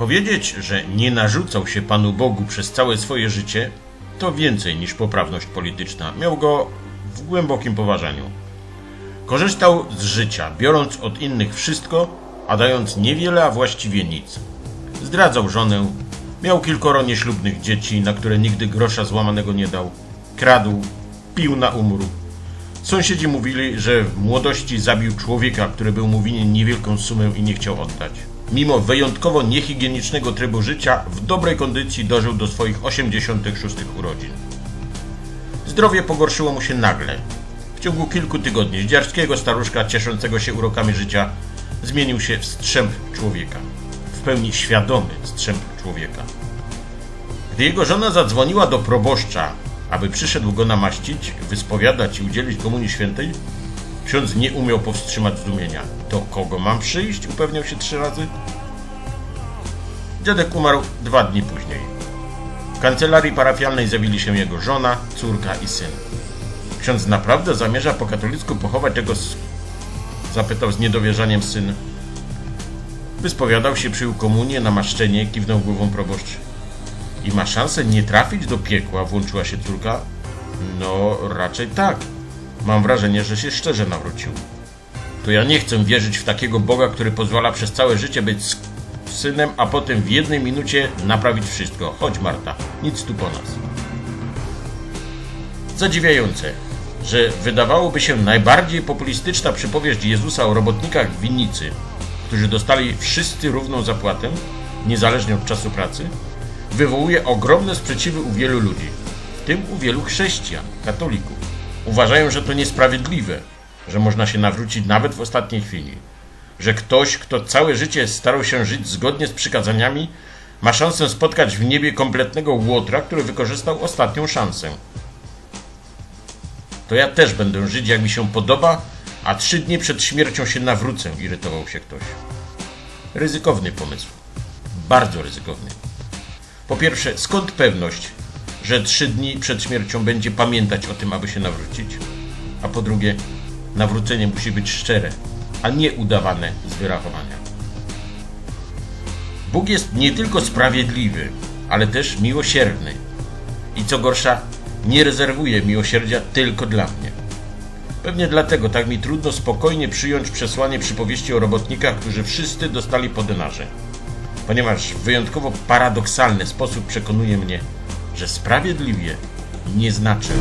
Powiedzieć, że nie narzucał się Panu Bogu przez całe swoje życie, to więcej niż poprawność polityczna. Miał go w głębokim poważaniu. Korzystał z życia, biorąc od innych wszystko, a dając niewiele, a właściwie nic. Zdradzał żonę, miał kilkoro nieślubnych dzieci, na które nigdy grosza złamanego nie dał. Kradł, pił na umór. Sąsiedzi mówili, że w młodości zabił człowieka, który był mu winien niewielką sumę i nie chciał oddać. Mimo wyjątkowo niehigienicznego trybu życia, w dobrej kondycji dożył do swoich 86 urodzin. Zdrowie pogorszyło mu się nagle. W ciągu kilku tygodni z dziarskiego staruszka cieszącego się urokami życia zmienił się w strzęp człowieka. W pełni świadomy strzęp człowieka. Gdy jego żona zadzwoniła do proboszcza, aby przyszedł go namaścić, wyspowiadać i udzielić komunii świętej, ksiądz nie umiał powstrzymać zdumienia. Do kogo mam przyjść? upewniał się trzy razy. Dziadek umarł dwa dni później. W kancelarii parafialnej zawili się jego żona, córka i syn. Ksiądz naprawdę zamierza po katolicku pochować tego s... zapytał z niedowierzaniem syn. Wyspowiadał się, przyjął komunię, namaszczenie, kiwnął głową proboszcz. I ma szansę nie trafić do piekła, włączyła się córka. No, raczej tak. Mam wrażenie, że się szczerze nawrócił. To ja nie chcę wierzyć w takiego Boga, który pozwala przez całe życie być synem, a potem w jednej minucie naprawić wszystko. Chodź, Marta, nic tu po nas. Zadziwiające, że wydawałoby się najbardziej populistyczna przypowieść Jezusa o robotnikach w winnicy, którzy dostali wszyscy równą zapłatę, niezależnie od czasu pracy, wywołuje ogromne sprzeciwy u wielu ludzi, w tym u wielu chrześcijan, katolików. Uważają, że to niesprawiedliwe, że można się nawrócić nawet w ostatniej chwili, że ktoś, kto całe życie starał się żyć zgodnie z przykazaniami, ma szansę spotkać w niebie kompletnego łotra, który wykorzystał ostatnią szansę. To ja też będę żyć jak mi się podoba, a trzy dni przed śmiercią się nawrócę, irytował się ktoś. Ryzykowny pomysł. Bardzo ryzykowny. Po pierwsze, skąd pewność, że trzy dni przed śmiercią będzie pamiętać o tym, aby się nawrócić? A po drugie, nawrócenie musi być szczere, a nie udawane z wyrachowania. Bóg jest nie tylko sprawiedliwy, ale też miłosierny. I co gorsza, nie rezerwuje miłosierdzia tylko dla mnie. Pewnie dlatego tak mi trudno spokojnie przyjąć przesłanie przypowieści o robotnikach, którzy wszyscy dostali po denarze. Ponieważ w wyjątkowo paradoksalny sposób przekonuje mnie, że sprawiedliwie nie znaczy